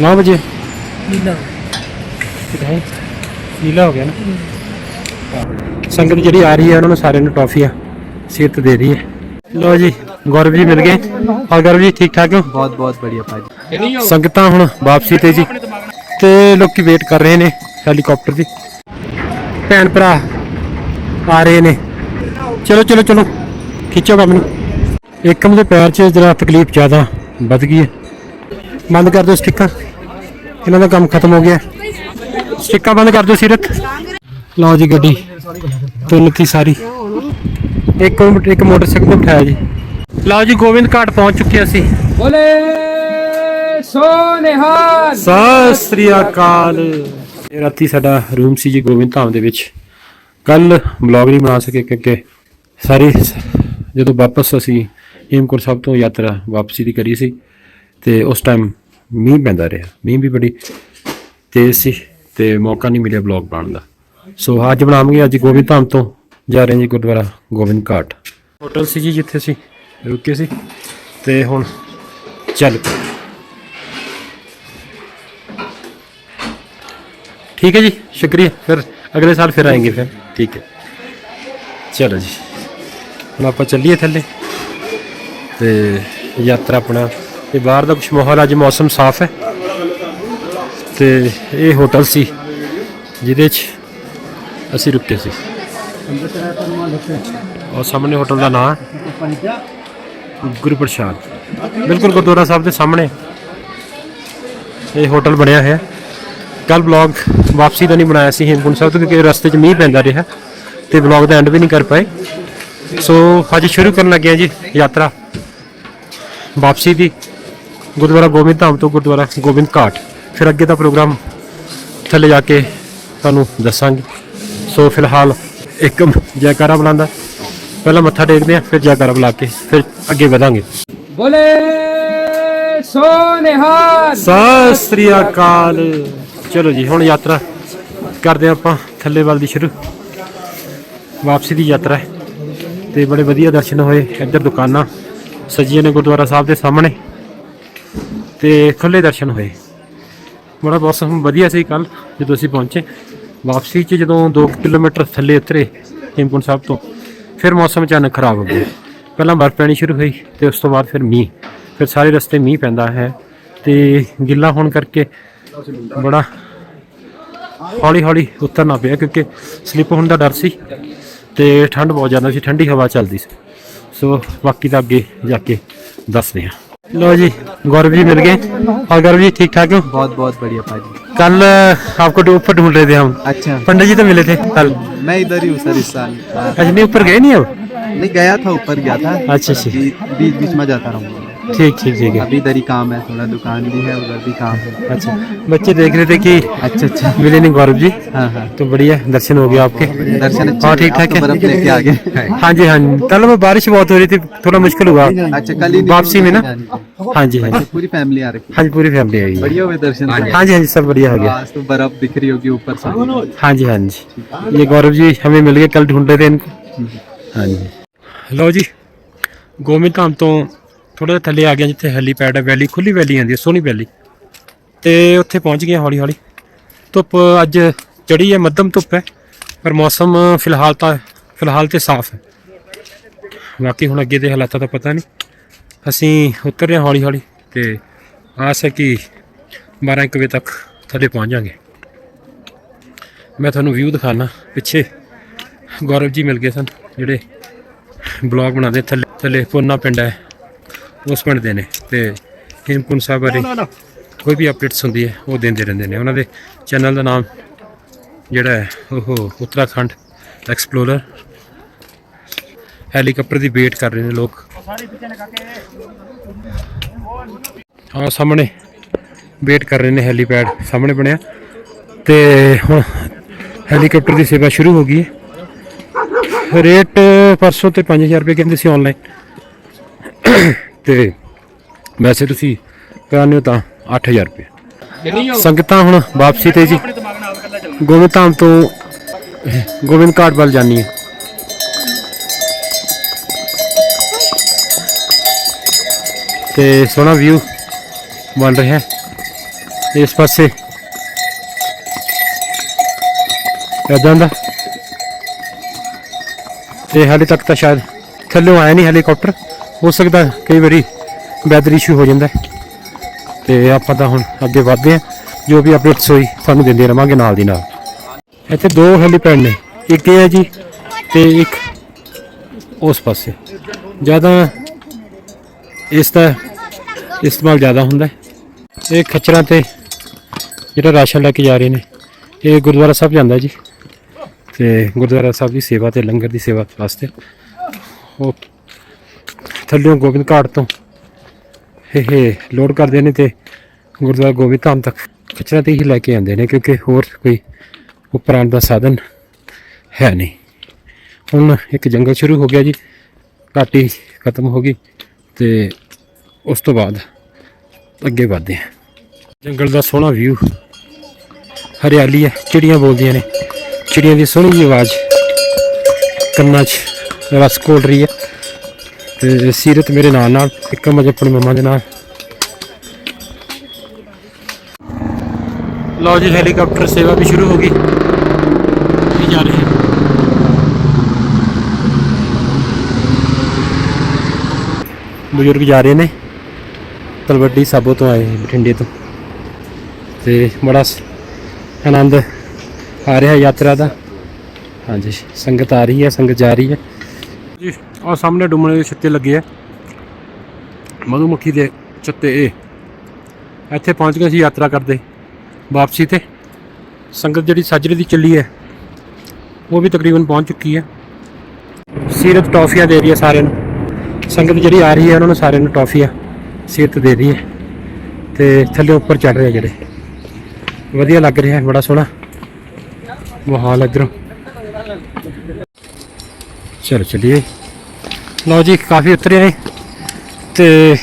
9 बजे ਨੀਲਾ। ਠੀਕ ਨੀਲਾ ਹੋ ਗਿਆ ਨਾ। ਸੰਗਤ ਜਿਹੜੀ ਆ ਰਹੀ ਹੈ ਉਹਨਾਂ ਨੂੰ ਸਾਰਿਆਂ ਨੂੰ ਟੌਫੀਆਂ ਸਿਹਤ ਦੇ ਰਹੀ ਹੈ। ਲੋ ਜੀ ਗੌਰਵ ਜੀ ਮਿਲ ਗਏ। ਔਰ ਗੌਰਵ ਜੀ ਠੀਕ ਠਾਕ ਹੋ? ਬਹੁਤ ਬਹੁਤ ਬੜੀਆ ਭਾਜੀ ਸੰਗਤਾਂ ਹੁਣ ਵਾਪਸੀ ਤੇ ਜੀ। ਤੇ ਲੋਕੀ ਵੇਟ ਕਰ ਰਹੇ ਨੇ ਹੈਲੀਕਾਪਟਰ ਦੀ ਭੈਣ ਭਰਾ ਆ ਰਹੇ ਨੇ। ਚਲੋ ਚਲੋ ਚਲੋ। ਖਿੱਚੋ ਕੰਮ ਨੂੰ। ਇੱਕਮ ਦੇ ਪੈਰ 'ਚ ਜਰਾ ਤਕਲੀਫ ਜ਼ਿਆਦਾ ਵੱਧ ਗਈ ਹੈ। ਬੰਦ ਕਰ ਦਿਓ ਸਟਿੱਕਾਂ। ਇਹਨਾਂ ਦਾ ਕੰਮ ਖਤਮ ਹੋ ਗਿਆ। ਸਟਿੱਕਾਂ ਬੰਦ ਕਰ ਦਿਓ ਸੀਰਤ। ਲਓ ਜੀ ਗੱਡੀ। ਤੁਲਤੀ ਸਾਰੀ। ਇੱਕ ਇੱਕ ਮੋਟਰਸਾਈਕਲ ਤੇ ਬਿਠਾਇਆ ਜੀ। ਲਓ ਜੀ ਗੋਬਿੰਦ ਘਾਟ ਪਹੁੰਚ ਚੁੱਕੇ ਅਸੀਂ। ਬੋਲੇ ਸੋਨੇਹਾਲ। ਸਤਿ ਸ੍ਰੀ ਅਕਾਲ। ਇਹ ਰਾਤੀ ਸਾਡਾ ਰੂਮ ਸੀ ਜੀ ਗੋਬਿੰਦ ਧਾਮ ਦੇ ਵਿੱਚ। ਕੱਲ ਵਲੌਗ ਨਹੀਂ ਬਣਾ ਸਕੇ ਕਿਉਂਕਿ ਸਾਰੀ ਸ- ਜਦੋਂ ਵਾਪਸ ਅਸੀਂ ਹੇਮਕੁੰਟ ਸਾਹਿਬ ਤੋਂ ਯਾਤਰਾ ਵਾਪਸੀ ਦੀ ਕਰੀ ਸੀ। ਤੇ ਉਸ ਟਾਈਮ ਮੀਂਹ ਪੈਂਦਾ ਰਿਹਾ ਮੀਂਹ ਵੀ ਬੜੀ ਤੇਜ਼ ਸੀ ਤੇ ਮੌਕਾ ਨਹੀਂ ਮਿਲਿਆ ਵਲੌਗ ਬਣਾਉਣ ਦਾ ਸੋ ਅੱਜ ਬਣਾਵਾਂਗੇ ਅੱਜ ਗੋਬਿੰਦ ਧਾਮ ਤੋਂ ਜਾ ਰਹੇ ਹਾਂ ਜੀ ਗੁਰਦੁਆਰਾ ਗੋਬਿੰਦ ਘਾਟ ਹੋਟਲ ਸੀ ਜੀ ਜਿੱਥੇ ਅਸੀਂ ਰੁਕੇ ਸੀ ਤੇ ਹੁਣ ਚੱਲ ਪਏ ठीक है जी शुक्रिया फिर अगले साल फिर आएंगे फिर ठीक है ਚਲੋ ਜੀ ਹੁਣ ਆਪਾਂ ਚੱਲੀਏ ਥੱਲੇ ਤੇ ਯਾਤਰਾ ਆਪਣਾ ਤੇ ਬਾਹਰ ਦਾ ਕੁਝ ਮਾਹੌਲ ਅੱਜ ਮੌਸਮ ਸਾਫ਼ ਹੈ ਤੇ ਇਹ ਹੋਟਲ ਸੀ ਜਿਹਦੇ 'ਚ ਅਸੀਂ ਰੁਕੇ ਸੀ। ਉਹ ਸਾਹਮਣੇ ਹੋਟਲ ਦਾ ਨਾਮ ਹੈ ਗੁਰੂ ਪ੍ਰਸ਼ਾਦ ਬਿਲਕੁਲ ਗੁਰਦੁਆਰਾ ਸਾਹਿਬ ਦੇ ਸਾਹਮਣੇ ਇਹ ਹੋਟਲ ਬਣਿਆ ਹੋਇਆ। ਕੱਲ ਵਲੌਗ ਵਾਪਸੀ ਦਾ ਨਹੀਂ ਬਣਾਇਆ ਸੀ ਹੇਮਕੁੰਟ ਸਾਹਿਬ ਤੋਂ ਕਿਉਂਕਿ ਰਸਤੇ 'ਚ ਮੀਂਹ ਪੈਂਦਾ ਰਿਹਾ ਤੇ ਵਲੌਗ ਦਾ ਐਂਡ ਵੀ ਨਹੀਂ ਕਰ ਪਾਏ। ਸੋ ਅੱਜ ਸ਼ੁਰੂ ਕਰਨ ਲੱਗੇ ਹਾਂ ਜੀ ਯਾਤਰਾ ਵਾਪਸੀ ਦੀ। ਗੁਰਦੁਆਰਾ ਗੋਬਿੰਦ ਧਾਮ ਤੋਂ ਗੁਰਦੁਆਰਾ ਗੋਬਿੰਦ ਘਾਟ। ਫਿਰ ਅੱਗੇ ਦਾ ਪ੍ਰੋਗਰਾਮ ਥੱਲੇ ਜਾ ਕੇ ਤੁਹਾਨੂੰ ਦੱਸਾਂਗੇ। ਸੋ ਫਿਲਹਾਲ ਇੱਕ ਜੈਕਾਰਾ ਬੁਲਾਉਂਦਾ ਪਹਿਲਾਂ ਮੱਥਾ ਟੇਕਦੇ ਹਾਂ ਫਿਰ ਜੈਕਾਰਾ ਬੁਲਾ ਕੇ ਫਿਰ ਅੱਗੇ ਵਧਾਂਗੇ। ਬੋਲੇ ਸੋਨੇਹਾਲ। ਸਤਿ ਸ੍ਰੀ ਅਕਾਲ। ਚਲੋ ਜੀ ਹੁਣ ਯਾਤਰਾ ਕਰਦੇ ਆਪਾਂ ਥੱਲੇ ਵੱਲ ਦੀ ਸ਼ੁਰੂ। ਵਾਪਸੀ ਦੀ ਯਾਤਰਾ ਹੈ। ਤੇ ਬੜੇ ਵਧੀਆ ਦਰਸ਼ਨ ਹੋਏ। ਇੱਧਰ ਦੁਕਾਨਾਂ ਸਜੀਆਂ ਨੇ ਗੁਰਦੁਆਰਾ ਸਾਹਿਬ ਦੇ ਸਾਹਮਣੇ। ਤੇ ਖੁੱਲੇ ਦਰਸ਼ਨ ਹੋਏ। ਬੜਾ ਮੌਸਮ ਵਧੀਆ ਸੀ ਕੱਲ ਜਦੋਂ ਅਸੀਂ ਪਹੁੰਚੇ। ਵਾਪਸੀ 'ਚ ਜਦੋਂ 2 ਕਿਲੋਮੀਟਰ ਥੱਲੇ ਉਤਰੇ ਹੇਮਕੁੰਟ ਸਾਹਿਬ ਤੋਂ, ਫਿਰ ਮੌਸਮ ਅਚਾਨਕ ਖਰਾਬ ਹੋ ਗਿਆ। ਪਹਿਲਾਂ ਬਰਫ਼ ਪੈਣੀ ਸ਼ੁਰੂ ਹੋਈ ਤੇ ਉਸ ਤੋਂ ਬਾਅਦ ਫਿਰ ਮੀਂਹ, ਫਿਰ ਸਾਰੇ ਰਸਤੇ ਮੀਂਹ ਪੈਂਦਾ ਹੈ ਤੇ ਗਿੱਲਾ ਹੋਣ ਕਰਕੇ ਬੜਾ ਹੌਲੀ ਹੌਲੀ ਉਤਰਨਾ ਪਿਆ ਕਿਉਂਕਿ ਸਲਿੱਪ ਹੋਣ ਦਾ ਡਰ ਸੀ ਤੇ ਠੰਡ ਬਹੁਤ ਜ਼ਿਆਦਾ ਸੀ, ਠੰਡੀ ਹਵਾ ਚੱਲਦੀ ਸੀ। ਸੋ ਬਾਕੀ ਤਾਂ ਅੱਗੇ ਜਾ ਕੇ ਦੱਸਦੇ ਹਾਂ। لو جی گورو جی مل گئے اور گورو جی ٹھیک ٹھاک ہوں بہت بہت بڑھیا بھائی کل آپ کو اوپر ڈھونڈ رہے تھے ہم اچھا پنڈت جی تو ملے تھے کل میں ادھر ہی ہوں سر اس سال اچھا نہیں اوپر گئے نہیں اب نہیں گیا تھا اوپر گیا تھا اچھا اچھا بیچ بیچ میں جاتا رہوں ठीक ठीक ठीक है अभी इधर ही काम है थोड़ा दुकान भी है उधर भी काम है अच्छा बच्चे देख रहे थे कि अच्छा अच्छा मिले नहीं गौरव जी हाँ हाँ तो बढ़िया दर्शन हो गए आपके दर्शन अच्छे हाँ ठीक हुए, ठाक आप तो बर्फ लेके आ है गए हाँ जी हाँ जी कल वो बारिश बहुत हो रही थी थोड़ा मुश्किल हुआ अच्छा कल ही निकल वापसी में ना जाने का। हाँ जी हाँ जी अच्छा, पूरी फैमिली आ रखी हाँ जी पूरी फैमिली आई है बढ़िया हुए दर्शन से? हाँ जी हाँ जी सब बढ़िया हो गया आज तो बर्फ दिख रही होगी ऊपर से हाँ जी हाँ जी ये गौरव जी हमें मिल गए कल ढूंढ रहे थे इनको हाँ जी ਲਓ ਜੀ ਗੋਬਿੰਦ ਧਾਮ ਤੋਂ ਥੋੜਾ ਜਿਹਾ ਥੱਲੇ ਆ ਗਿਆ ਜਿੱਥੇ ਹੈਲੀਪੈਡ ਹੈ ਵੈਲੀ ਖੁੱਲੀ ਵੈਲੀ ਆਂਦੀ ਹੈ ਸੋਹਣੀ ਵੈਲੀ। ਤੇ ਉੱਥੇ ਪਹੁੰਚ ਗਏ ਹੌਲੀ ਹੌਲੀ। ਧੁੱਪ ਅੱਜ ਚੜੀ ਹੈ, ਮੱਧਮ ਧੁੱਪ ਹੈ, ਪਰ ਮੌਸਮ ਫਿਲਹਾਲ ਤਾਂ ਫਿਲਹਾਲ ਤੇ ਸਾਫ਼ ਹੈ। ਬਾਕੀ ਹੁਣ ਅੱਗੇ ਦੇ ਹਾਲਾਤਾਂ ਦਾ ਪਤਾ ਨਹੀਂ। ਅਸੀਂ ਉਤਰ ਰਹੇ ਹਾਂ ਹੌਲੀ ਹੌਲੀ ਤੇ ਆਸ ਹੈ ਕਿ 12 ਵਜੇ ਤੱਕ ਥੱਲੇ ਪਹੁੰਚ ਜਾਾਂਗੇ ਮੈਂ ਤੁਹਾਨੂੰ ਵਿਊ ਦਿਖਾਣਾ ਪਿੱਛੇ ਗੌਰਵ ਜੀ ਮਿਲ ਗਏ ਸਨ, ਜਿਹੜੇ ਬਲੌਗ ਬਣਾਉਂਦੇ ਥੱਲੇ ਥੱਲੇ ਪੋਨਾ ਪਿੰਡ ਹੈ। ਉਸ ਪਿੰਡ ਦੇ ਨੇ ਤੇ ਹੇਮਕੁੰਟ ਸਾਹਿਬ ਬਾਰੇ ਕੋਈ ਵੀ ਅਪਡੇਟਸ ਹੁੰਦੀ ਹੈ ਉਹ ਦਿੰਦੇ ਰਹਿੰਦੇ ਨੇ। ਉਹਨਾਂ ਦੇ ਚੈਨਲ ਦਾ ਨਾਮ ਜਿਹੜਾ ਹੈ ਉਹ ਉੱਤਰਾਖੰਡ ਐਕਸਪਲੋਰਰ ਹੈਲੀਕਾਪਟਰ ਦੀ ਵੇਟ ਕਰ ਰਹੇ ਨੇ ਲੋਕ। ਹਾਂ ਸਾਹਮਣੇ ਵੇਟ ਕਰ ਰਹੇ ਨੇ ਹੈਲੀਪੈਡ ਸਾਹਮਣੇ ਬਣਿਆ। ਤੇ ਹੁਣ ਹੈਲੀਕਾਪਟਰ ਦੀ ਸੇਵਾ ਸ਼ੁਰੂ ਹੋ ਗਈ ਹੈ। ਰੇਟ ਪਰਸੋਂ ਤੇ 5000 ਰੁਪਏ ਕਹਿੰਦੇ ਸੀ ਆਨਲਾਈਨ ਤੇ ਵੈਸੇ ਤੁਸੀਂ ਕਰਾਉਂਦੇ ਹੋ ਤਾਂ 8000 ਰੁਪਏ। ਸੰਗਤਾਂ ਹੁਣ ਵਾਪਸੀ ਤੇ ਜੀ। ਗੋਬਿੰਦ ਧਾਮ ਤੋਂ, ਗੋਬਿੰਦ ਘਾਟ ਵੱਲ ਜਾਣੀ ਹੈ। ਤੇ ਸੋਹਣਾ ਵਿਊ ਬਣ ਰਿਹਾ। ਹੈ ਇਸ ਪਾਸੇ ਇਦਾਂ ਦਾ। ਤੇ ਹਾਲੇ ਤੱਕ ਤਾਂ ਸ਼ਾਇਦ ਥੱਲੇ ਆਇਆ ਨਹੀਂ ਹੈਲੀਕਾਪਟਰ ਹੋ ਸਕਦਾ ਕਈ ਵਾਰੀ ਵੈਦਰ ਇਸ਼ੂ ਹੋ ਜਾਂਦਾ ਹੈ। ਤੇ ਆਪਾਂ ਤਾਂ ਹੁਣ ਅੱਗੇ ਵਧਦੇ ਹਾਂ, ਜੋ ਵੀ ਅਪਡੇਟਸ ਹੋਈ ਤੁਹਾਨੂੰ ਦਿੰਦੇ ਰਵਾਂਗੇ ਨਾਲ ਦੀ ਨਾਲ। ਇੱਥੇ ਦੋ ਹੈਲੀਪੈਡ ਨੇ, ਇੱਕ ਇਹ ਹੈ ਜੀ ਤੇ ਇੱਕ ਉਸ ਪਾਸੇ। ਜ਼ਿਆਦਾ ਇਸ ਦਾ ਇਸਤੇਮਾਲ ਜ਼ਿਆਦਾ ਹੁੰਦਾ ਹੈ। ਇਹ ਖੱਚਰਾਂ ਤੇ ਜਿਹੜਾ ਰਾਸ਼ਨ ਲੈ ਕੇ ਜਾ ਰਹੇ ਨੇ, ਇਹ ਗੁਰਦੁਆਰਾ ਸਾਹਿਬ ਜਾਂਦਾ ਜੀ। ਤੇ ਗੁਰਦੁਆਰਾ ਸਾਹਿਬ ਦੀ ਸੇਵਾ ਤੇ ਲੰਗਰ ਦੀ ਸੇਵਾ ਵਾਸਤੇ। ਉਹ ਥੱਲਿਓਂ ਗੋਬਿੰਦ ਘਾਟ ਤੋਂ। ਇਹ ਇਹ ਲੋਡ ਕਰਦੇ ਨੇ ਤੇ ਗੁਰਦੁਆਰਾ ਗੋਬਿੰਦ ਧਾਮ ਤੱਕ। ਖੱਚਰਾਂ ਤੇ ਹੀ ਲੈ ਕੇ ਆਉਂਦੇ ਨੇ ਕਿਉਂਕਿ ਹੋਰ ਕੋਈ ਉੱਪਰ ਦਾ ਸਾਧਨ ਹੈ ਨਹੀਂ। ਹੁਣ ਇੱਕ ਜੰਗਲ ਸ਼ੁਰੂ ਹੋ ਗਿਆ ਜੀ, ਘਾਟੀ ਖਤਮ ਹੋ ਗਈ ਤੇ ਉਸ ਤੋਂ ਬਾਅਦ ਅੱਗੇ ਵਧਦੇ ਹਾਂ। ਜੰਗਲ ਦਾ ਸੋਹਣਾ ਵਿਊ ਹਰਿਆਲੀ ਹੈ, ਚਿੜੀਆਂ ਬੋਲਦੀਆਂ ਨੇ। ਚਿੜੀਆਂ ਦੀ ਸੋਹਣੀ ਆਵਾਜ਼। ਕੰਨਾਂ 'ਚ ਰਸ ਘੋਲ ਰਹੀ ਹੈ। ਤੇ ਸੀਰਤ ਮੇਰੇ ਨਾਲ ਨਾਲ ਇੱਕ ਮੈਂ ਆਪਣੀ ਮੰਮਾ ਦੇ ਨਾਲ। ਲਓ ਜੀ ਹੈਲੀਕਾਪਟਰ ਸੇਵਾ ਵੀ ਸ਼ੁਰੂ ਹੋ ਗਈ। ਇਹ ਜਾ ਰਹੇ ਹੈ? ਬਜ਼ੁਰਗ ਜਾ ਰਹੇ ਨੇ। ਤਲਵੱਡੀ ਸਾਬੋ ਤੋਂ ਆਏ ਬਠਿੰਡੇ ਤੋਂ। ਤੇ ਬੜਾ ਆਨੰਦ ਆ ਰਿਹਾ ਯਾਤਰਾ ਦਾ। ਹਾਂਜੀ, ਸੰਗਤ ਆ ਰਹੀ ਹੈ, ਸੰਗਤ ਜਾ ਰਹੀ ਹੈ। ਜੀ। ਆ ਸਾਹਮਣੇ ਡੁੰਮਣੇ ਦੇ ਛੱਤੇ ਲੱਗੇ ਆ। ਮਧੂਮੱਖੀ ਦੇ ਛੱਤੇ ਇਹ। ਇੱਥੇ ਪਹੁੰਚ ਗਏ ਸੀ ਯਾਤਰਾ ਕਰਦੇ ਵਾਪਸੀ ਤੇ। ਸੰਗਤ ਜਿਹੜੀ ਸਾਜਰੇ ਦੀ ਚੱਲੀ ਹੈ, ਉਹ ਵੀ ਤਕਰੀਬਨ ਪਹੁੰਚ ਚੁੱਕੀ ਹੈ। ਸੀਰਤ ਟੌਫੀਆਂ ਦੇ ਰਹੀ ਹੈ ਸਾਰਿਆਂ ਨੂੰ। ਸੰਗਤ ਜਿਹੜੀ ਆ ਰਹੀ ਹੈ, ਉਹਨਾਂ ਨੂੰ ਸਾਰਿਆਂ ਨੂੰ ਟੌਫੀਆਂ ਸੀਰਤ ਦੇ ਰਹੀ ਹੈ। ਤੇ ਥੱਲੇ ਉੱਪਰ ਚੜ ਰਿਹਾ ਜਿਹੜੇ। ਵਧੀਆ ਲੱਗ ਰਿਹਾ, ਬੜਾ ਸੋਹਣਾ ਮਾਹੌਲ ਇਧਰੋਂ। ਚਲੋ, ਚਲਿਏ। ਲਓ ਜੀ, ਕਾਫੀ ਉਤਰੇ ਨੇ ਤੇ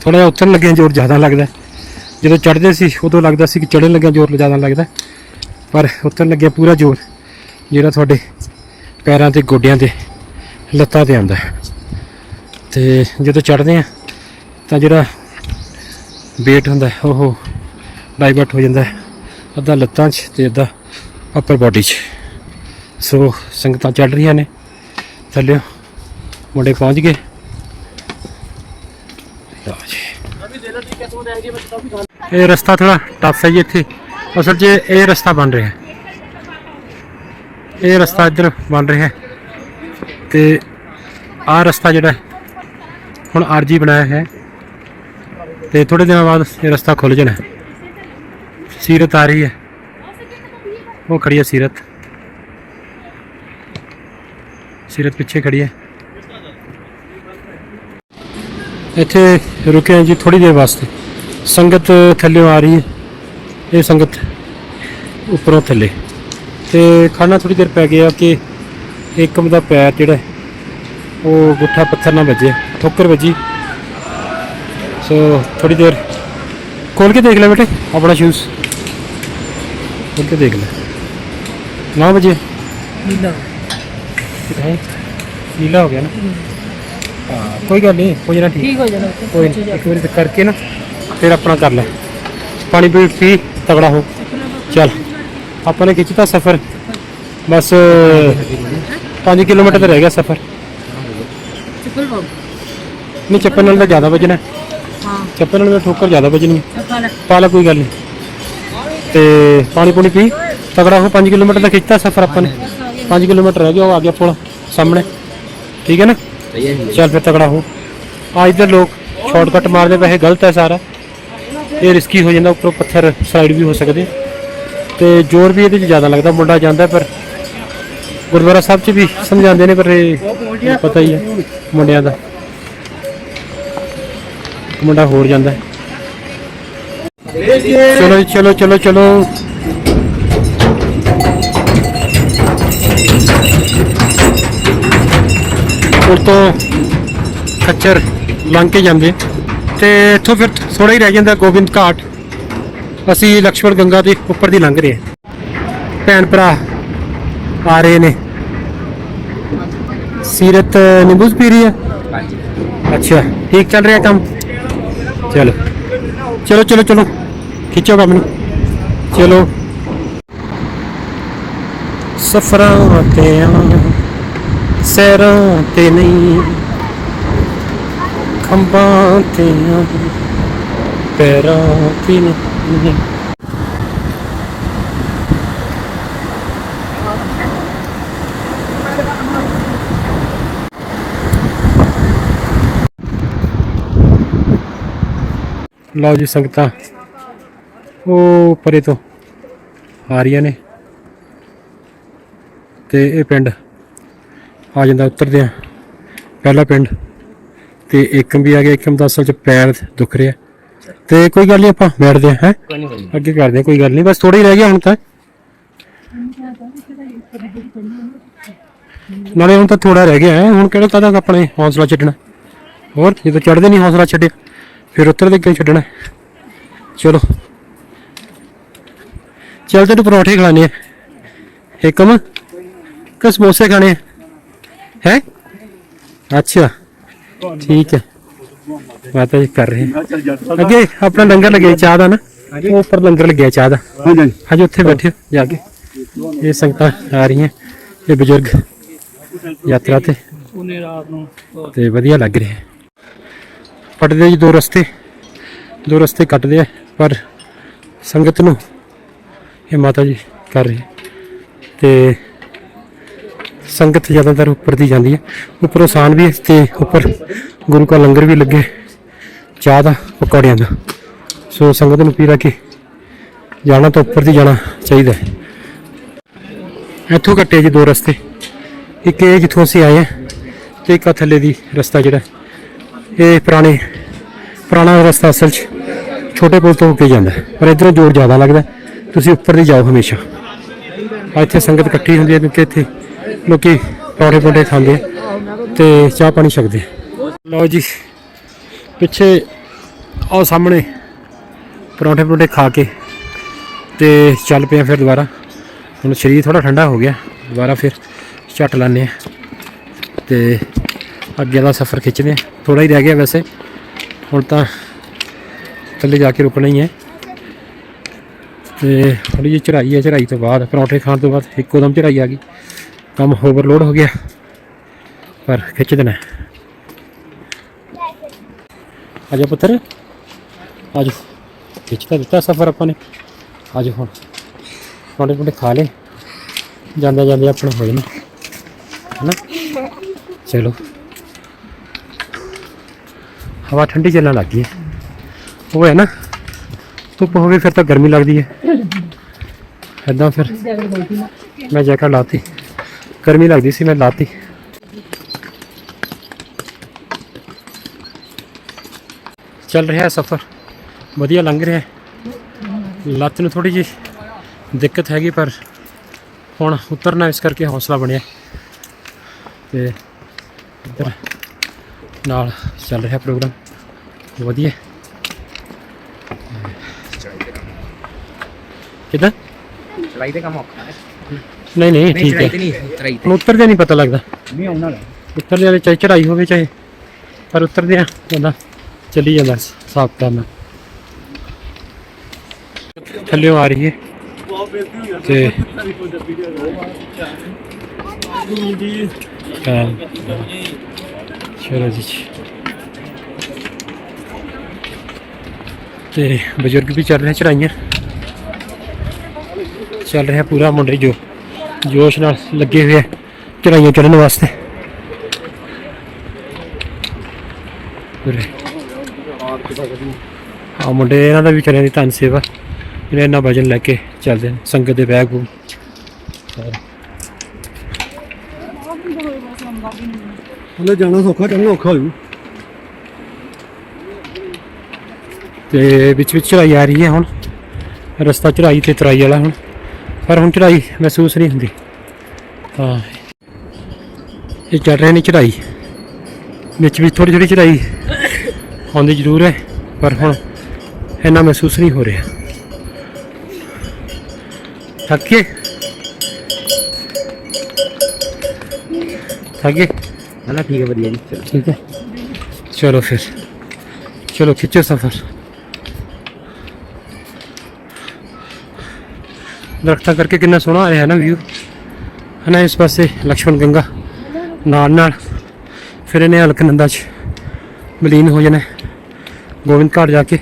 ਥੋੜਾ ਜਿਹਾ ਉਤਰਨ ਲੱਗਿਆ ਜ਼ੋਰ ਜ਼ਿਆਦਾ ਲੱਗਦਾ। ਜਦੋਂ ਚੜ੍ਹਦੇ ਸੀ, ਉਦੋਂ ਲੱਗਦਾ ਸੀ ਕਿ ਚੜ੍ਹਨ ਲੱਗਿਆ ਜ਼ੋਰ ਜ਼ਿਆਦਾ ਲੱਗਦਾ। ਪਰ ਉਤਰਨ ਲੱਗਿਆ ਪੂਰਾ ਜ਼ੋਰ, ਜਿਹੜਾ ਤੁਹਾਡੇ ਪੈਰਾਂ ਤੇ, ਗੋਡਿਆਂ ਤੇ, ਲੱਤਾਂ ਤੇ ਆਉਂਦਾ। ਹੈ। ਤੇ ਜਦੋਂ ਚੜ੍ਹਦੇ ਆ ਤਾਂ ਜਿਹੜਾ weight ਹੁੰਦਾ, ਉਹ ਡਾਈਵਰਟ ਹੋ ਜਾਂਦਾ ਅੱਧਾ ਲੱਤਾਂ 'ਚ ਤੇ ਅੱਧਾ ਅਪਰ ਬਾਡੀ 'ਚ। ਸੋ ਸੰਗਤਾਂ ਚੜ ਰਹੀਆਂ ਨੇ। ਥੱਲੇ ਮੁੰਡੇ ਪਹੁੰਚ ਗਏ। ਲਓ ਜੀ। ਇਹ ਰਸਤਾ ਥੋੜਾ ਟਫ ਹੈ ਜੀ ਇੱਥੇ। ਅਸਲ 'ਚ ਇਹ ਰਸਤਾ ਬਣ ਰਿਹਾ। ਇਹ ਰਸਤਾ ਇੱਧਰ ਬਣ ਰਿਹਾ। ਹੈ ਤੇ ਆਹ ਰਸਤਾ ਜਿਹੜਾ ਹੁਣ ਆਰਜੀ ਬਣਾਇਆ ਹੈ। ਤੇ ਥੋੜੇ ਦਿਨਾਂ ਬਾਅਦ ਇਹ ਰਸਤਾ ਖੁੱਲ ਜਾਣਾ। ਸੀਰਤ ਆ ਰਹੀ ਹੈ। ਉਹ ਖੜੀ ਹੈ ਸੀਰਤ। ਸੀਰਤ ਪਿੱਛੇ ਖੜੀ ਹੈ। ਇੱਥੇ ਰੁਕੇ ਹਾਂ ਜੀ ਥੋੜੀ ਦੇਰ ਵਾਸਤੇ। ਸੰਗਤ ਥੱਲੇ ਆ ਰਹੀ ਹੈ। ਇਹ ਸੰਗਤ ਉੱਪਰੋਂ ਥੱਲੇ। ਤੇ ਖਾਣਾ ਥੋੜੀ ਦੇਰ ਪੈ ਗਿਆ ਕਿ ਇੱਕਮ ਦਾ ਪੈਰ ਜਿਹੜਾ ਉਹ ਗੁੱਠਾ ਪੱਥਰ ਨਾਲ ਵੱਜਿਆ। ਠੋਕਰ ਵੱਜੀ। ਸੋ ਥੋੜੀ ਦੇਰ ਖੋਲ ਕੇ ਦੇਖ ਲੈ ਬੇਟੇ, ਆਪਣਾ ਸ਼ੂਜ਼ ਖੋਲ ਕੇ ਦੇਖ ਲੈ। 9 ਵਜੇ। ਕਿਤੇ ਹੈ। ਨੀਲਾ ਹੋ ਗਿਆ ਨਾ। ਹਾਂ ਕੋਈ ਗੱਲ ਨਹੀਂ ਹੋ ਜਾਣਾ ਠੀਕ। ਹੋ ਜਾਣਾ ਕੋਈ ਨਹੀਂ ਇੱਕ ਵਾਰੀ ਕਰਕੇ ਨਾ ਫਿਰ ਆਪਣਾ ਕਰ ਲੈ। ਪਾਣੀ ਪੀ ਪੀ ਤਗੜਾ ਹੋ। ਚੱਲ ਆਪਾਂ ਨੇ ਖਿੱਚਤਾ ਸਫ਼ਰ। ਬਸ 5 ਕਿਲੋਮੀਟਰ ਤੇ ਰਹਿ ਗਿਆ ਸਫ਼ਰ। ਨਹੀਂ ਚੱਪਲ ਨਾਲ ਤਾਂ ਜ਼ਿਆਦਾ ਵੱਜਣਾ। ਹੈ। ਚੱਪਲ ਨਾਲ ਠੋਕਰ ਜ਼ਿਆਦਾ ਵੱਜਣੀ ਹੈ। ਪਾ ਲੈ ਕੋਈ ਗੱਲ ਨਹੀਂ। ਤੇ ਪਾਣੀ ਪੂਣੀ ਪੀ ਤਗੜਾ ਹੋ 5 ਕਿਲੋਮੀਟਰ ਦਾ ਖਿੱਚਤਾ ਸਫ਼ਰ ਆਪਾਂ ਨੇ। 5 ਕਿਲੋਮੀਟਰ ਰਹਿ ਗਿਆ ਉਹ ਆ ਗਿਆ ਪੁਲ ਸਾਹਮਣੇ। ਠੀਕ ਹੈ ਨਾ? ਚੱਲ ਫਿਰ ਤਗੜਾ ਹੋ। ਆ ਇੱਧਰ ਲੋਕ ਸ਼ਾਰਟਕਟ ਮਾਰਦੇ ਵੈਸੇ ਗਲਤ ਹੈ ਸਾਰਾ। ਇਹ ਰਿਸਕੀ ਹੋ ਜਾਂਦਾ ਉੱਪਰੋਂ ਪੱਥਰ ਸਾਈਡ ਵੀ ਹੋ ਸਕਦੇ। ਤੇ ਜ਼ੋਰ ਵੀ ਇਹਦੇ 'ਚ ਜ਼ਿਆਦਾ ਲੱਗਦਾ ਮੁੰਡਾ ਜਾਂਦਾ ਪਰ ਗੁਰਦੁਆਰਾ ਸਾਹਿਬ 'ਚ ਵੀ ਸਮਝਾਉਂਦੇ ਨੇ ਪਰ ਇਹ ਪਤਾ ਹੀ ਹੈ ਮੁੰਡਿਆਂ ਦਾ। ਮੁੰਡਾ ਹੋਰ ਜਾਂਦਾ। ਚਲੋ ਚਲੋ ਚਲੋ ਚਲੋ। ਉਤੋਂ ਖੱਚਰ ਲੰਘ ਕੇ ਜਾਂਦੇ। ਤੇ ਇੱਥੋਂ ਫਿਰ ਥੋੜਾ ਹੀ ਰਹਿ ਜਾਂਦਾ ਗੋਬਿੰਦ ਘਾਟ। ਅਸੀਂ ਲਕਸ਼ਮਣ ਗੰਗਾ ਦੇ ਉੱਪਰ ਦੀ ਲੰਘ ਰਹੇ ਹਾਂ। ਭੈਣ ਭਰਾ ਆ ਰਹੇ ਨੇ। ਸੀਰਤ ਨਿੰਬੂਸ ਪੀ ਰਹੀ ਹੈ? ਅੱਛਾ ਠੀਕ ਚੱਲ ਰਿਹਾ ਕੰਮ? ਚਲੋ। ਚਲੋ ਚਲੋ ਚਲੋ। ਖਿੱਚੋ ਕੰਮ ਨੂੰ। ਚਲੋ। ਸਫਰਾਂ ਤੇ ਆ ਸੈਰਾਂ ਤੇ ਨਹੀਂ, ਖੰਭਾਂ ਤੇ ਆ, ਪੈਰਾਂ ਤੇ ਨਹੀਂ। ਲਓ ਜੀ ਸੰਗਤਾਂ, ਉਹ ਪਰੇ ਤੋਂ ਆ ਰਹੀਆਂ ਨੇ। ਤੇ ਇਹ ਪਿੰਡ ਆ ਜਾਂਦਾ ਉਤਰਦੇ ਆ। ਪਹਿਲਾ ਪਿੰਡ ਤੇ ਏਕਮ ਵੀ ਆ ਗਿਆ ਏਕਮ ਦਾ ਅਸਲ ਚ ਪੈਰ ਦੁਖ ਰਿਹਾ। ਤੇ ਕੋਈ ਗੱਲ ਨਹੀਂ ਆਪਾਂ ਬੈਠਦੇ ਹੈ? ਅੱਗੇ ਕਰਦੇ ਆ ਕੋਈ ਗੱਲ ਨਹੀਂ ਬਸ ਥੋੜਾ ਹੀ ਰਹਿ ਗਿਆ ਹੁਣ ਤਾਂ। ਨਾਲੇ ਹੁਣ ਤਾਂ ਥੋੜਾ ਰਹਿ ਗਿਆ ਹੈ? ਹੁਣ ਕਿਹੜਾ ਕਦਾ ਆਪਣੇ ਹੌਸਲਾ ਛੱਡਣਾ। ਹੋਰ ਜਦੋਂ ਚੜਦੇ ਨਹੀਂ ਹੌਸਲਾ ਛੱਡਿਆ ਫਿਰ ਉਤਰਦੇ ਕਿਉਂ ਛੱਡਣਾ। ਚਲੋ। ਚੱਲ ਤੈਨੂੰ ਪਰੌਂਠੇ ਖਿਲਾਣੇ ਆ। ਏਕਮ ਕਿ ਸਮੋਸੇ ਖਾਣੇ ਹੈ ਅੱਛਾ ਠੀਕ ਹੈ ਮਾਤਾ ਜੀ ਕਰ ਰਹੇ। ਅੱਗੇ ਆਪਣਾ ਲੰਗਰ ਲੱਗਿਆ ਚਾਹ ਦਾ ਨਾ ਉਹ ਉੱਪਰ ਲੰਗਰ ਲੱਗਿਆ ਚਾਹ ਦਾ ਹਾਂਜੀ ਹਾਂਜੀ ਉੱਥੇ ਬੈਠੇ ਜਾ ਕੇ ਇਹ ਸੰਗਤਾਂ ਆ ਰਹੀਆਂ ਇਹ ਬਜ਼ੁਰਗ ਯਾਤਰਾ ਤੇ ਉਹਨੇ ਰਾਤ ਨੂੰ ਤੇ ਵਧੀਆ ਲੱਗ ਰਿਹਾ ਪਟਦੇ ਜੀ ਦੋ ਰਸਤੇ ਦੋ ਰਸਤੇ ਕੱਟਦੇ ਆ ਪਰ ਸੰਗਤ ਨੂੰ ਇਹ ਮਾਤਾ ਜੀ ਕਰ ਰਹੇ ਤੇ ਸੰਗਤ ਜ਼ਿਆਦਾਤਰ ਉੱਪਰ ਦੀ ਜਾਂਦੀ ਹੈ। ਉੱਪਰੋਂ ਸਾਨ ਵੀ ਹੈ ਤੇ ਉੱਪਰ ਗੁਰੂ ਕਾ ਲੰਗਰ ਵੀ ਲੱਗੇ, ਚਾਹ ਦਾ, ਪਕੌੜਿਆਂ ਦਾ। ਸੋ ਸੰਗਤ ਨੂੰ ਪੀਰਾ ਕਿ ਜਾਣਾ ਤਾਂ ਉੱਪਰ ਦੀ ਜਾਣਾ ਚਾਹੀਦਾ ਹੈ। ਇੱਥੋਂ ਕੱਟੇ ਜੀ ਦੋ ਰਸਤੇ। ਇੱਕ ਇਹ ਜਿੱਥੋਂ ਅਸੀਂ ਆਏ ਹਾਂ ਤੇ ਇੱਕ ਥੱਲੇ ਦੀ ਰਸਤਾ ਜਿਹੜਾ ਇਹ ਪੁਰਾਣੇ, ਪੁਰਾਣਾ ਰਸਤਾ ਅਸਲ 'ਚ ਛੋਟੇ ਪੁਲ ਤੋਂ ਹੋ ਕੇ ਜਾਂਦਾ ਪਰ ਇਧਰੋਂ ਜ਼ੋਰ ਜ਼ਿਆਦਾ ਲੱਗਦਾ ਤੁਸੀਂ ਉੱਪਰ ਦੀ ਜਾਓ ਹਮੇਸ਼ਾ। ਇੱਥੇ ਸੰਗਤ ਇਕੱਠੀ ਹੁੰਦੀ ਹੈ ਕਿਉਂਕਿ ਇੱਥੇ ਲੋਕੀ ਪਰੌਂਠੇ ਪਰੌਂਠੇ ਖਾਂਦੇ ਆ ਤੇ ਚਾਹ ਪਾਣੀ ਛਕਦੇ। ਲਓ ਜੀ, ਪਿੱਛੇ ਆਹ ਸਾਹਮਣੇ ਪਰੌਂਠੇ ਪਰੌਂਠੇ ਖਾ ਕੇ ਤੇ ਚੱਲ ਪਿਆ ਫਿਰ ਦੁਬਾਰਾ। ਹੁਣ ਸਰੀਰ ਥੋੜਾ ਠੰਡਾ ਹੋ ਗਿਆ, ਦੁਬਾਰਾ ਫਿਰ ਝੱਟ ਲਾਣੇ ਆ ਤੇ ਅੱਗੇ ਦਾ ਸਫ਼ਰ ਖਿੱਚਦੇ ਆ ਥੋੜਾ ਹੀ ਰਹਿ ਗਿਆ ਵੈਸੇ, ਹੁਣ ਤਾਂ ਥੱਲੇ ਜਾ ਕੇ ਰੁਕਣਾ ਹੀ ਹੈ। ਤੇ ਥੋੜੀ ਜਿਹੀ ਚੜਾਈ ਹੈ ਚੜਾਈ ਤੋਂ ਬਾਅਦ, ਪਰੌਂਠੇ ਖਾਣ ਤੋਂ ਬਾਅਦ ਇੱਕੋ ਦਮ ਚੜਾਈ ਆ ਗਈ। ਕੰਮ ਓਵਰਲੋਡ ਹੋ ਗਿਆ। ਪਰ ਖਿੱਚ ਦੇਣਾ। ਆਜਾ ਪੁੱਤਰ। ਅੱਜ ਖਿੱਚ ਤਾਂ ਦਿੱਤਾ ਸਫ਼ਰ ਆਪਾਂ ਨੇ। ਅੱਜ ਹੁਣ ਪਰੌਂਠੇ ਪਰੌਂਠੇ ਖਾ ਲਏ। ਜਾਂਦੇ ਜਾਂਦੇ ਆਪਣਾ ਹੋ ਜਾਣਾ। ਹੈਨਾ? ਚਲੋ। ਹਵਾ ਠੰਡੀ ਚੱਲਣ ਲੱਗ ਗਈ ਹੈ। ਉਹ ਹੈ ਨਾ, ਧੁੱਪ ਹੋਵੇ ਫਿਰ ਤਾਂ ਗਰਮੀ ਲੱਗਦੀ ਹੈ। ਐਦਾਂ ਫਿਰ ਮੈਂ ਜੈਕਟ ਲਾਤੀ। ਗਰਮੀ ਲੱਗਦੀ ਸੀ ਮੈਂ ਲਾਤੀ। ਚੱਲ ਰਿਹਾ ਸਫ਼ਰ। ਵਧੀਆ ਲੰਘ ਰਿਹਾ ਹੈ। ਲੱਤ ਨੂੰ ਥੋੜੀ ਜਿਹੀ ਦਿੱਕਤ ਹੈਗੀ ਪਰ ਹੁਣ ਉਤਰਨਾ ਇਸ ਕਰਕੇ ਹੌਸਲਾ ਬਣਿਆ। ਤੇ ਇੱਧਰ ਨਾਲ ਚੱਲ ਰਿਹਾ ਪ੍ਰੋਗਰਾਮ। ਵਧੀਆ। ਕਿਦਾਂ? ਚੜਾਈ ਤੇ ਕੰਮ ਔਖਾ ਹੈ। ਨਹੀਂ ਨਹੀਂ ਠੀਕ ਚੜਾਈ ਹੈ ਤੇ ਨਹੀਂ ਚੜਾਈ ਹੁਣ ਉਤਰਦੇ ਨਹੀਂ ਪਤਾ ਲੱਗਦਾ ਨਹੀਂ ਆਉਣਾ ਉਤਰਦੇ ਵਾਲੇ ਚਾਹੇ ਚੜਾਈ ਹੋਵੇ ਚਾਹੇ ਪਰ ਉਤਰਦੇ ਆ ਬੰਦਾ ਚੱਲੀ ਜਾਂਦਾ ਸਾਫ਼ ਕਰਨਾ ਥੱਲੇ ਆ ਰਹੀ ਹੈ ਤੇ ਹਾਂ ਚਲੋ ਜੀ ਤੇ ਬਜ਼ੁਰਗ ਵੀ ਚੱਲ ਰਹੇ ਚੜਾਈਆਂ ਚੱਲ ਰਿਹਾ ਪੂਰਾ ਮੁੰਡੇ ਜੋ ਜੋਸ਼ ਨਾਲ ਲੱਗੇ ਹੋਏ ਚੜਾਈਆਂ ਚੜਨ ਵਾਸਤੇ। ਆ ਮੁੰਡੇ ਇਹਨਾਂ ਦਾ ਵੀ ਚੜਿਆਂ ਦੀ ਧੰਨ ਸੇਵਾ। ਇਹਨਾਂ ਵਜਨ ਲੈ ਕੇ ਚੱਲਦੇ ਨੇ ਸੰਗਤ ਦੇ ਬੈਗ ਬੂਗ। ਉਹਨੇ ਜਾਣਾ ਸੌਖਾ ਚੰਗਾ ਔਖਾ ਹੋਊ। ਤੇ ਵਿੱਚ ਵਿੱਚ ਚੜਾਈ ਆ ਰਹੀ ਹੈ ਹੁਣ। ਰਸਤਾ ਚੜਾਈ ਤੇ ਤਰਾਈ ਵਾਲਾ ਹੁਣ। ਪਰ ਹੁਣ ਚੜਾਈ ਮਹਿਸੂਸ ਨਹੀਂ ਹੁੰਦੀ। ਹਾਂ। ਇਹ ਚੜ ਰਹੇ ਨੇ ਚੜਾਈ ਵਿੱਚ ਵੀ ਥੋੜੀ ਥੋੜੀ ਚੜਾਈ ਹੁੰਦੀ ਜ਼ਰੂਰ ਹੈ ਪਰ ਹੁਣ ਇੰਨਾ ਮਹਿਸੂਸ ਨਹੀਂ ਹੋ ਰਿਹਾ। ਥੱਕੇ ਥੱਕੇ ਹਲਾ ਠੀਕ ਹੈ ਵਧੀਆ ਜੀ ਠੀਕ ਹੈ। ਚਲੋ ਫਿਰ। ਚਲੋ ਖਿੱਚੋ ਸਫਰ। ਦਰਖਤਾਂ ਕਰਕੇ ਕਿੰਨਾ ਸੋਹਣਾ ਆ ਰਿਹਾ ਹੈ ਨਾ ਵਿਊ ਨਾ ਇਸ ਪਾਸੇ ਲక్ష్మణ ਗੰਗਾ, ਨਾਲ ਨਾਲ ਫਿਰ ਇਹਨੇ ਹਲਕਨੰਦਾ ਚ ਮਲੀਨ ਹੋ ਜਾਣਾ। ਗੋਬਿੰਦ ਘਾਟ ਜਾ ਕੇ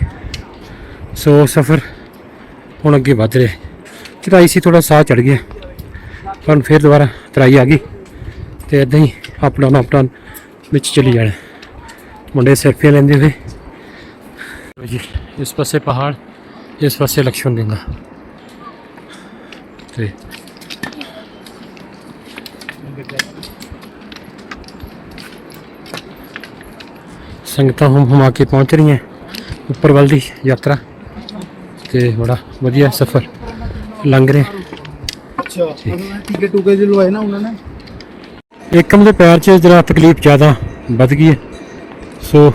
ਸੋ ਸਫ਼ਰ ਹੁਣ ਅੱਗੇ ਵੱਧ ਰਿਹਾ। ਚੜਾਈ ਸੀ ਥੋੜਾ ਸਾਹ ਚੜ ਗਿਆ, ਪਰ ਫਿਰ ਦੁਬਾਰਾ ਤਰਾਈ ਆ ਗਈ ਤੇ ਇਦਾਂ ਹੀ ਆਪਣਾ ਆਪਣਾ ਵਿੱਚ ਚਲੀ ਜਾਣਾ। ਮੁੰਡੇ ਸੈਲਫੀਆਂ ਲੈਂਦੇ ਹੋਏ। ਜੀ, ਇਸ ਪਾਸੇ ਪਹਾੜ, ਇਸ ਪਾਸੇ ਲక్ష్మణ ਗੰਗਾ। ਤੇ ਸੰਗਤਾਂ ਹਮ ਹੁਮਾ ਕੇ ਪਹੁੰਚ ਰਹੀਆਂ। ਉੱਪਰ ਵੱਲ ਦੀ ਯਾਤਰਾ। ਤੇ ਬੜਾ ਵਧੀਆ ਸਫ਼ਰ ਲੰਘ ਰਿਹਾ। ਅੱਛਾ ਉਹਨਾਂ ਟਿਕਟ ਟੂਕੇ ਜੇ ਲਵਾਏ ਨਾ ਉਹਨਾਂ ਨੇ। ਇੱਕਮ ਦੇ ਪੈਰ 'ਚ ਜਰਾ ਤਕਲੀਫ ਜ਼ਿਆਦਾ ਵੱਧ ਗਈ ਹੈ। ਸੋ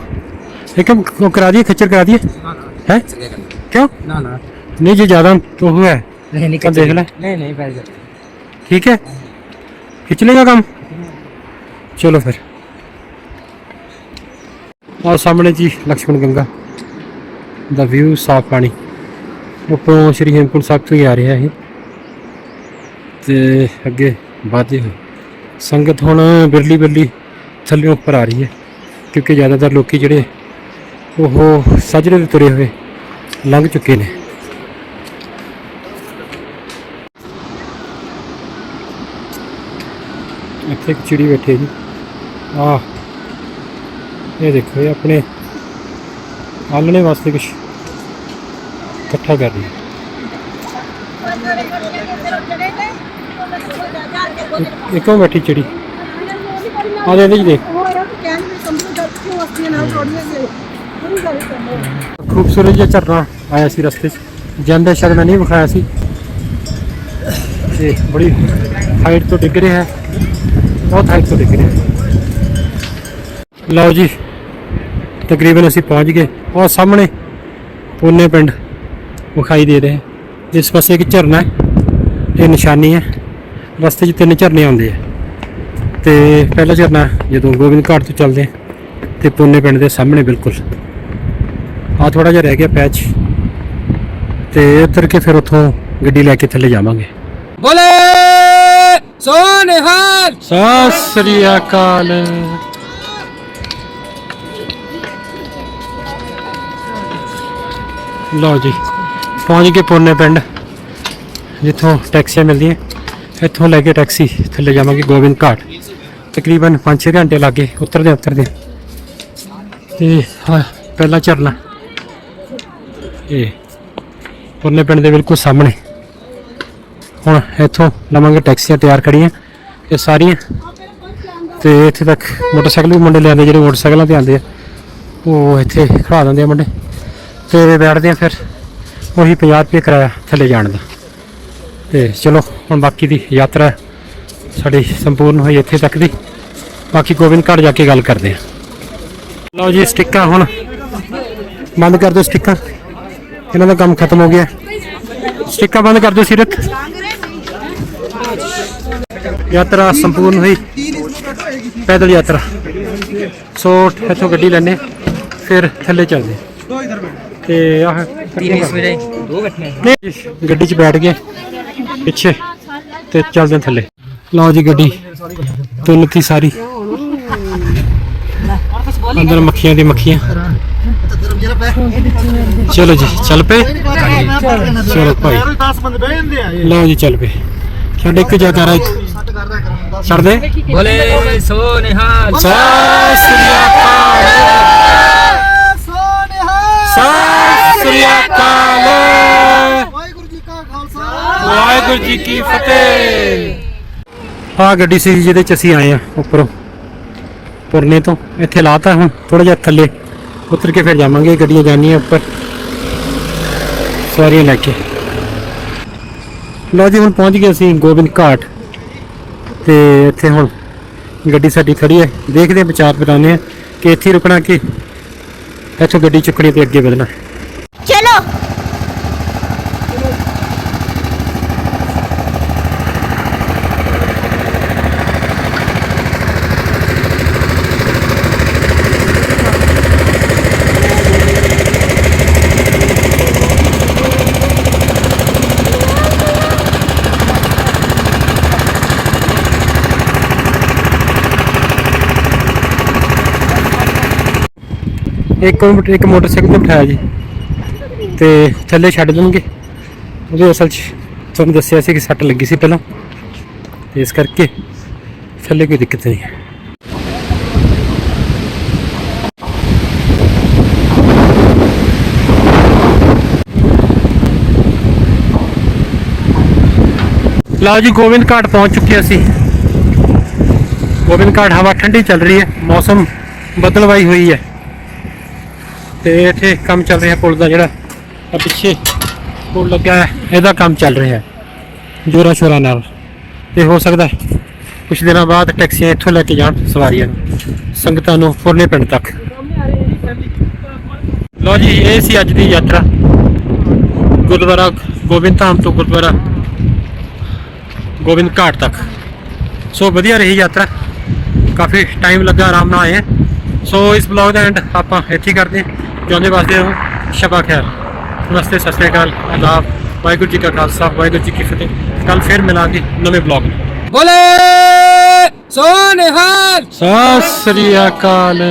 ਇੱਕਮ ਕਰਾ ਦਈਏ ਖੱਚਰ ਕਰਾ ਦਈਏ ਹੈ? ਕਿਉਂ? ਨਹੀਂ ਜੇ ਜ਼ਿਆਦਾ ਉਹ ਹੈ है ਨਹੀਂ ਨਹੀਂ ਤਾਂ ਦੇਖ ਲੈ ਨਹੀਂ ਨਹੀਂ ਪੈ ਜਾ ठीक है खींच लेगा काम चलो फिर और सामने जी लक्ष्मण गंगा ਦਾ ਵਿਊ ਸਾਫ ਪਾਣੀ ਉੱਪਰੋਂ ਸ਼੍ਰੀ ਹੇਮਕੁੰਟ ਸਾਹਿਬ ਤੋਂ ਹੀ ਆ ਰਿਹਾ ਇਹ ਤੇ ਅੱਗੇ ਵਧਦੇ ਹੋਏ ਸੰਗਤ ਹੁਣ ਬਿਰਲੀ ਬਿਰਲੀ ਥੱਲੇ ਉੱਪਰ ਆ ਰਹੀ ਹੈ ਕਿਉਂਕਿ ਜ਼ਿਆਦਾਤਰ ਲੋਕੀ ਜਿਹੜੇ ਉਹ ਸਜਰੇ ਤੇ ਤੁਰੇ ਹੋਏ ਲੰਘ ਚੁੱਕੇ ਨੇ ਇੱਥੇ ਇੱਕ ਚਿੜੀ ਬੈਠੀ ਹੈ ਜੀ ਆਹ, ਇਹ ਦੇਖੋ ਇਹ ਆਪਣੇ ਆਲਣੇ ਵਾਸਤੇ ਕੁਝ ਇਕੱਠਾ ਕਰ ਰਹੀ ਹੈ। ਇੱਕ ਬੈਠੀ ਚਿੜੀ। ਆ ਦੇ ਇਹਦੇ ਦੇਖ। ਖੂਬਸੂਰਤ ਜਿਹਾ ਝਰਨਾ ਆਇਆ ਸੀ ਰਸਤੇ 'ਚ। ਜਾਂਦੇ ਸ਼ਾਇਦ ਮੈਂ ਨਹੀਂ ਵਿਖਾਇਆ ਸੀ। ਤੇ ਬੜੀ ਹਾਈਟ ਤੋਂ ਡਿੱਗ ਰਿਹਾ ਹੈ। ਬਹੁਤ ਹਾਈਟ ਤੋਂ ਡਿੱਗ ਰਿਹਾ ਲਓ ਜੀ, ਤਕਰੀਬਨ ਅਸੀਂ ਪਹੁੰਚ ਗਏ। ਉਹ ਸਾਹਮਣੇ ਪੂਨੇ ਪਿੰਡ ਵਿਖਾਈ ਦੇ ਰਿਹਾ। ਹੈ ਇਸ ਪਾਸੇ ਇੱਕ ਝਰਨਾ ਹੈ, ਇਹ ਨਿਸ਼ਾਨੀ ਹੈ। ਰਸਤੇ 'ਚ ਤਿੰਨ ਝਰਨੇ ਆਉਂਦੇ ਆ। ਤੇ ਪਹਿਲਾ ਝਰਨਾ ਜਦੋਂ ਗੋਬਿੰਦ ਘਾਟ ਤੋਂ ਚੱਲਦੇ ਆ, ਤੇ ਪੂਨੇ ਪਿੰਡ ਦੇ ਸਾਹਮਣੇ ਬਿਲਕੁਲ। ਆ ਥੋੜਾ ਜਿਹਾ ਰਹਿ ਗਿਆ ਪੈਚ ਤੇ ਉਤਰ ਕੇ ਫਿਰ ਉੱਥੋਂ ਗੱਡੀ ਲੈ ਕੇ ਥੱਲੇ ਜਾਵਾਂਗੇ। ਬੋਲੇ! ਸੋਨੇਹਾਲ ਸਤਿ ਸ੍ਰੀ ਅਕਾਲ। ਲਓ ਜੀ, ਪਹੁੰਚ ਗਏ ਪੁੰਨੇ ਪਿੰਡ, ਜਿੱਥੋਂ ਟੈਕਸੀਆਂ ਮਿਲਦੀਆਂ। ਇੱਥੋਂ ਲੈ ਕੇ ਟੈਕਸੀ ਥੱਲੇ ਜਾਵਾਂਗੇ ਗੋਬਿੰਦ ਘਾਟ। ਤਕਰੀਬਨ 5-6 ਘੰਟੇ ਲੱਗੇ ਉਤਰਦੇ ਉਤਰਦੇ। ਤੇ ਹਾਂ, ਪਹਿਲਾ ਝਰਨਾ। ਇਹ ਪੁੰਨੇ ਪਿੰਡ ਦੇ ਬਿਲਕੁਲ ਸਾਹਮਣੇ। ਹੁਣ ਇੱਥੋਂ ਲਵਾਂਗੇ ਟੈਕਸੀਆਂ ਤਿਆਰ ਖੜੀਆਂ ਇਹ ਸਾਰੀਆਂ। ਤੇ ਇੱਥੇ ਤੱਕ ਮੋਟਰਸਾਈਕਲ ਵੀ ਮੁੰਡੇ ਲਿਆਂਦੇ, ਜਿਹੜੇ ਮੋਟਰਸਾਈਕਲਾਂ ਤੇ ਆਉਂਦੇ ਆ। ਉਹ ਇੱਥੇ ਖੜਾ ਦਿੰਦੇ ਆ ਮੁੰਡੇ। ਤੇ ਬੈਠਦੇ ਆ ਫਿਰ। ਉਹੀ 50 ਰੁਪਏ ਕਿਰਾਇਆ ਥੱਲੇ ਜਾਣ ਦਾ। ਤੇ ਚਲੋ, ਹੁਣ ਬਾਕੀ ਦੀ ਯਾਤਰਾ ਸਾਡੀ ਸੰਪੂਰਨ ਹੋਈ ਇੱਥੇ ਤੱਕ ਦੀ। ਬਾਕੀ ਗੋਬਿੰਦ ਘਾਟ ਜਾ ਕੇ ਗੱਲ ਕਰਦੇ ਆ। ਲਓ ਜੀ, ਸਟਿੱਕਾਂ ਹੁਣ। ਬੰਦ ਕਰ ਦਿਓ ਸਟਿੱਕਾਂ। ਇਹਨਾਂ ਦਾ ਕੰਮ ਖਤਮ ਹੋ ਗਿਆ। ਸਟਿੱਕਾਂ ਬੰਦ ਕਰ ਦਿਓ ਸੀਰਤ। ਯਾਤਰਾ ਸੰਪੂਰਨ ਹੋਈ। ਪੈਦਲ ਯਾਤਰਾ। ਸੋ ਇੱਥੋਂ ਗੱਡੀ ਲੈਣੇ ਫਿਰ ਥੱਲੇ ਚੱਲਦੇ। ਤੇ ਆਹ ਗੱਡੀ 'ਚ ਬੈਠ ਗਏ ਪਿੱਛੇ ਤੇ ਚੱਲਦੇ ਥੱਲੇ। ਲਓ ਜੀ ਗੱਡੀ ਤੁਲਤੀ ਸਾਰੀ। ਅੰਦਰ ਮੱਖੀਆਂ ਦੀ ਮੱਖੀਆਂ। ਚਲੋ ਜੀ ਚੱਲ ਪਏ। ਚਲੋ ਭਾਈ। ਲਓ ਜੀ ਚੱਲ ਪਏ। ਸਾਡੇ ਇੱਕ ਜਾ ਕਰ ਇੱਕ। ਛੱਡ ਦੇ। ਭੋਲੇ ਸੋ ਸਤਿ ਸ੍ਰੀ ਅਕਾਲ। ਸੋ ਸਤਿ ਸ੍ਰੀ ਅਕਾਲ। ਵਾਹਿਗੁਰੂ ਜੀ ਕੀ ਫਤਿਹ। ਆ ਗੱਡੀ ਸੀ ਜਿਹਦੇ ਚ ਅਸੀਂ ਆਏ ਆ ਉੱਪਰੋਂ। ਪੁਰਨੇ ਤੋਂ। ਇੱਥੇ ਲਾਤਾ ਹੁਣ ਥੋੜਾ ਜਿਹਾ ਥੱਲੇ। ਉਤਰ ਕੇ ਫਿਰ ਜਾਵਾਂਗੇ ਗੱਡੀਆਂ ਜਾਣੀਆਂ ਉੱਪਰ। ਸਾਰੀਆਂ ਲੈ ਕੇ। ਲਓ ਜੀ, ਹੁਣ ਪਹੁੰਚ ਗਏ ਅਸੀਂ ਗੋਬਿੰਦ ਘਾਟ। ਤੇ ਇੱਥੇ ਹੁਣ ਗੱਡੀ ਸਾਡੀ ਖੜੀ ਹੈ। ਦੇਖਦੇ ਹਾਂ, ਵਿਚਾਰ ਬਣਾਉਂਦੇ ਹਾਂ ਕਿ ਇੱਥੇ ਹੀ ਰੁਕਣਾ ਕਿ ਇੱਥੋਂ ਗੱਡੀ ਚੁੱਕਣੀ ਤੇ ਅੱਗੇ ਵਧਣਾ। ਚਲੋ ਇੱਕ ਇੱਕ ਮੋਟਰਸਾਈਕਲ ਤੇ ਬਿਠਾਇਆ ਜੀ। ਤੇ ਥੱਲੇ ਛੱਡ ਦੇਣਗੇ। ਉਹਦੇ ਅਸਲ 'ਚ ਤੁਹਾਨੂੰ ਦੱਸਿਆ ਸੀ ਕਿ ਸੱਟ ਲੱਗੀ ਸੀ ਪਹਿਲਾਂ। ਤੇ ਇਸ ਕਰਕੇ ਥੱਲੇ ਕੋਈ ਦਿੱਕਤ ਨਹੀਂ ਹੈ। ਲਓ ਜੀ, ਗੋਬਿੰਦ ਘਾਟ ਪਹੁੰਚ ਚੁੱਕੇ ਅਸੀਂ। ਗੋਬਿੰਦ ਘਾਟ ਹਵਾ ਠੰਡੀ ਚੱਲ ਰਹੀ ਹੈ। ਮੌਸਮ ਬਦਲਵਾਈ ਹੋਈ ਹੈ। ਤੇ ਇੱਥੇ ਕੰਮ ਚੱਲ ਰਿਹਾ ਪੁਲ ਦਾ ਜਿਹੜਾ ਆ ਪਿੱਛੇ ਪੁਲ ਲੱਗਾ ਹੈ ਇਹਦਾ ਕੰਮ ਚੱਲ ਰਿਹਾ ਹੈ, ਜੋਰਾਂ ਸ਼ੋਰਾਂ ਨਾਲ। ਤੇ ਹੋ ਸਕਦਾ ਹੈ ਕੁਝ ਦਿਨਾਂ ਬਾਅਦ ਟੈਕਸੀਆਂ ਇੱਥੋਂ ਲੈ ਕੇ ਜਾਣ ਸਵਾਰੀਆਂ ਨੂੰ, ਸੰਗਤਾਂ ਨੂੰ ਫੁਰਨੇ ਪਿੰਡ ਤੱਕ। ਲਓ ਜੀ, ਇਹ ਸੀ ਅੱਜ ਦੀ ਯਾਤਰਾ। ਗੁਰਦੁਆਰਾ ਗੋਬਿੰਦ ਧਾਮ ਤੋਂ ਗੁਰਦੁਆਰਾ ਗੋਬਿੰਦ ਘਾਟ ਤੱਕ। ਸੋ ਵਧੀਆ ਰਹੀ ਯਾਤਰਾ। ਕਾਫੀ ਟਾਈਮ ਲੱਗਾ ਆਰਾਮ ਨਾਲ ਆਏ। ਸੋ ਇਸ ਬਲੌਗ ਦਾ ਐਂਡ ਆਪਾਂ ਇੱਥੇ ਹੀ ਕਰਦੇ ਹਾਂ। ਤੇ ਉਹਦੇ ਵਾਸਤੇ ਸ਼ਬਾ ਖੈਰ। ਨਮਸਤੇ ਸਤਿ ਸ਼੍ਰੀ ਅਕਾਲ ਆਦਾਬ ਵਾਹਿਗੁਰੂ ਜੀ ਕਾ ਖਾਲਸਾ ਵਾਹਿਗੁਰੂ ਜੀ ਕੀ ਫਤਿਹ। ਕੱਲ ਫੇਰ ਮਿਲਾਂਗੇ ਨਵੇਂ ਬਲੌਗ ਬੋਲੇ! ਸੋਨਹਾਲ! ਸਤਿ ਸ੍ਰੀ ਅਕਾਲ।